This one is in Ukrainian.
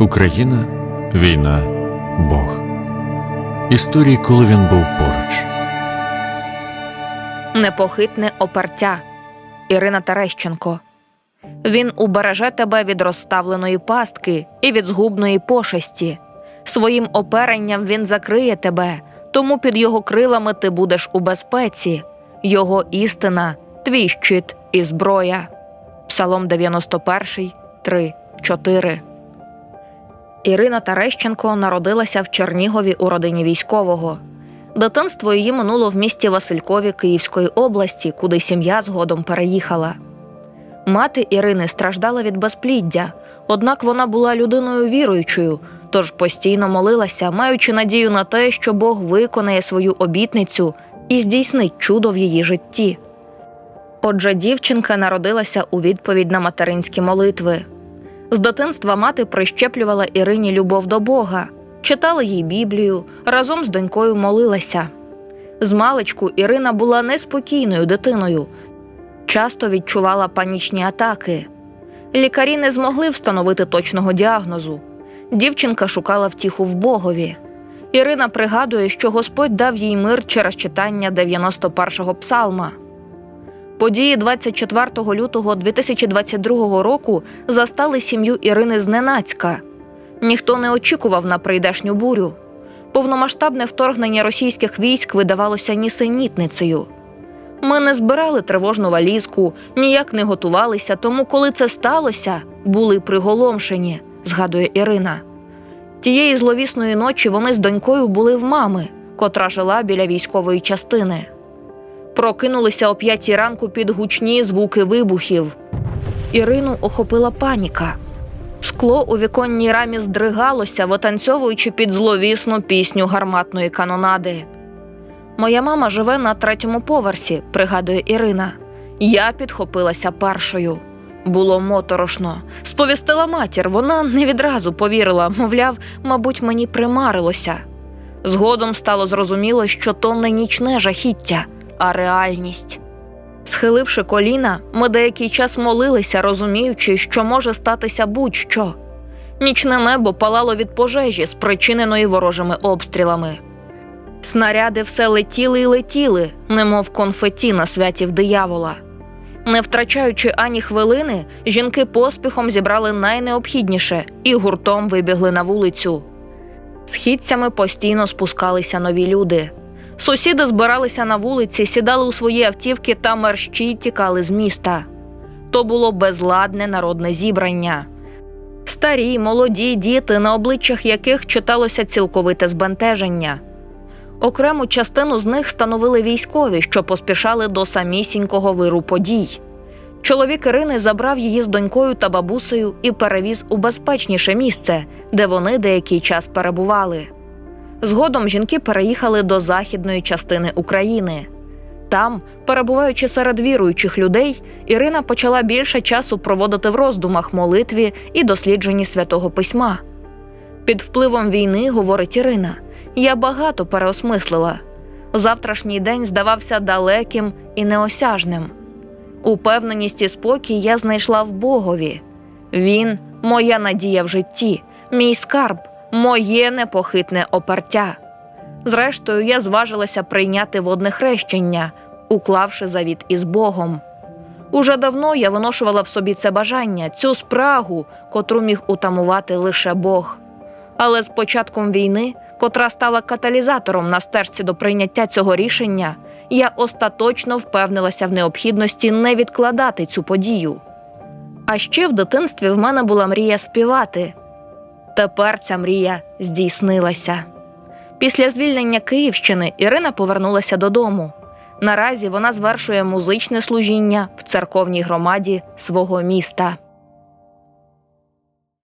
Україна, війна, Бог. Історії, коли він був поруч. Непохитне опертя Ірина Терещенко. Він убереже тебе від розставленої пастки і від згубної пошесті. Своїм оперенням він закриє тебе, тому під його крилами ти будеш у безпеці. Його істина, твій щит і зброя. Псалом 91, 3, 4. Ірина Терещенко народилася в Чернігові у родині військового. Дитинство її минуло в місті Василькові Київської області, куди сім'я згодом переїхала. Мати Ірини страждала від безпліддя, однак вона була людиною віруючою, тож постійно молилася, маючи надію на те, що Бог виконає свою обітницю і здійснить чудо в її житті. Отже, дівчинка народилася у відповідь на материнські молитви. З дитинства мати прищеплювала Ірині любов до Бога, читала їй Біблію, разом з донькою молилася. З маличку Ірина була неспокійною дитиною, часто відчувала панічні атаки. Лікарі не змогли встановити точного діагнозу. Дівчинка шукала втіху в Богові. Ірина пригадує, що Господь дав їй мир через читання 91-го псалма. Події 24 лютого 2022 року застали сім'ю Ірини зненацька. Ніхто не очікував на прийдешню бурю. Повномасштабне вторгнення російських військ видавалося нісенітницею. Ми не збирали тривожну валізку, ніяк не готувалися, тому, коли це сталося, були приголомшені, згадує Ірина. Тієї зловісної ночі вони з донькою були в мами, котра жила біля військової частини. Прокинулися о п'ятій ранку під гучні звуки вибухів. Ірину охопила паніка. Скло у віконній рамі здригалося, витанцьовуючи під зловісну пісню гарматної канонади. Моя мама живе на третьому поверсі, пригадує Ірина. Я підхопилася першою. Було моторошно. Сповістила матір, вона не відразу повірила, мовляв, мабуть, мені примарилося. Згодом стало зрозуміло, що то не нічне жахіття, а реальність. Схиливши коліна, ми деякий час молилися, розуміючи, що може статися будь-що. Нічне небо палало від пожежі, спричиненої ворожими обстрілами. Снаряди все летіли й летіли, немов конфеті на святів диявола. Не втрачаючи ані хвилини, жінки поспіхом зібрали найнеобхідніше і гуртом вибігли на вулицю. Східцями постійно спускалися нові люди. Сусіди збиралися на вулиці, сідали у свої автівки та мерщій тікали з міста. То було безладне народне зібрання. Старі, молоді діти, на обличчях яких читалося цілковите збентеження. Окрему частину з них становили військові, що поспішали до самісінького виру подій. Чоловік Ірини забрав її з донькою та бабусею і перевіз у безпечніше місце, де вони деякий час перебували. Згодом жінки переїхали до західної частини України. Там, перебуваючи серед віруючих людей, Ірина почала більше часу проводити в роздумах, молитві і дослідженні святого письма. Під впливом війни, говорить Ірина, я багато переосмислила. Завтрашній день здавався далеким і неосяжним. Упевненість і спокій я знайшла в Богові. Він моя надія в житті, мій скарб, моє непохитне опертя. Зрештою, я зважилася прийняти водне хрещення, уклавши завіт із Богом. Уже давно я виношувала в собі це бажання, цю спрагу, котру міг утамувати лише Бог. Але з початком війни, котра стала каталізатором на стежці до прийняття цього рішення, я остаточно впевнилася в необхідності не відкладати цю подію. А ще в дитинстві в мене була мрія співати. Тепер ця мрія здійснилася. Після звільнення Київщини Ірина повернулася додому. Наразі вона звершує музичне служіння в церковній громаді свого міста.